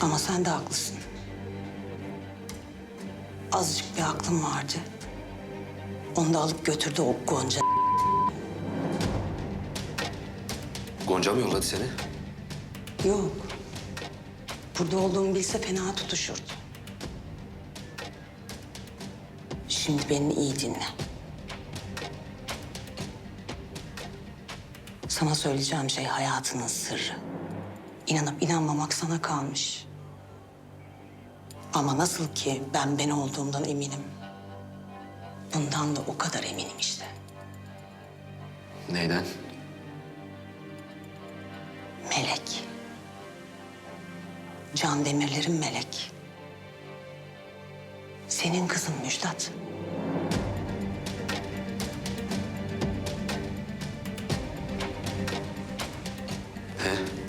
Ama sen de haklısın. Azıcık bir aklım vardı. Onu da alıp götürdü o Gonca. Gonca mı yolladı seni? Yok. Burada olduğumu bilse fena tutuşurdu. Şimdi beni iyi dinle. Sana söyleyeceğim şey hayatının sırrı. İnanıp inanmamak sana kalmış. Ama nasıl ki ben ben olduğumdan eminim. Bundan da o kadar eminim işte. Neyden? Melek. Can Demirler'in melek. Senin kızın Müjdat. He?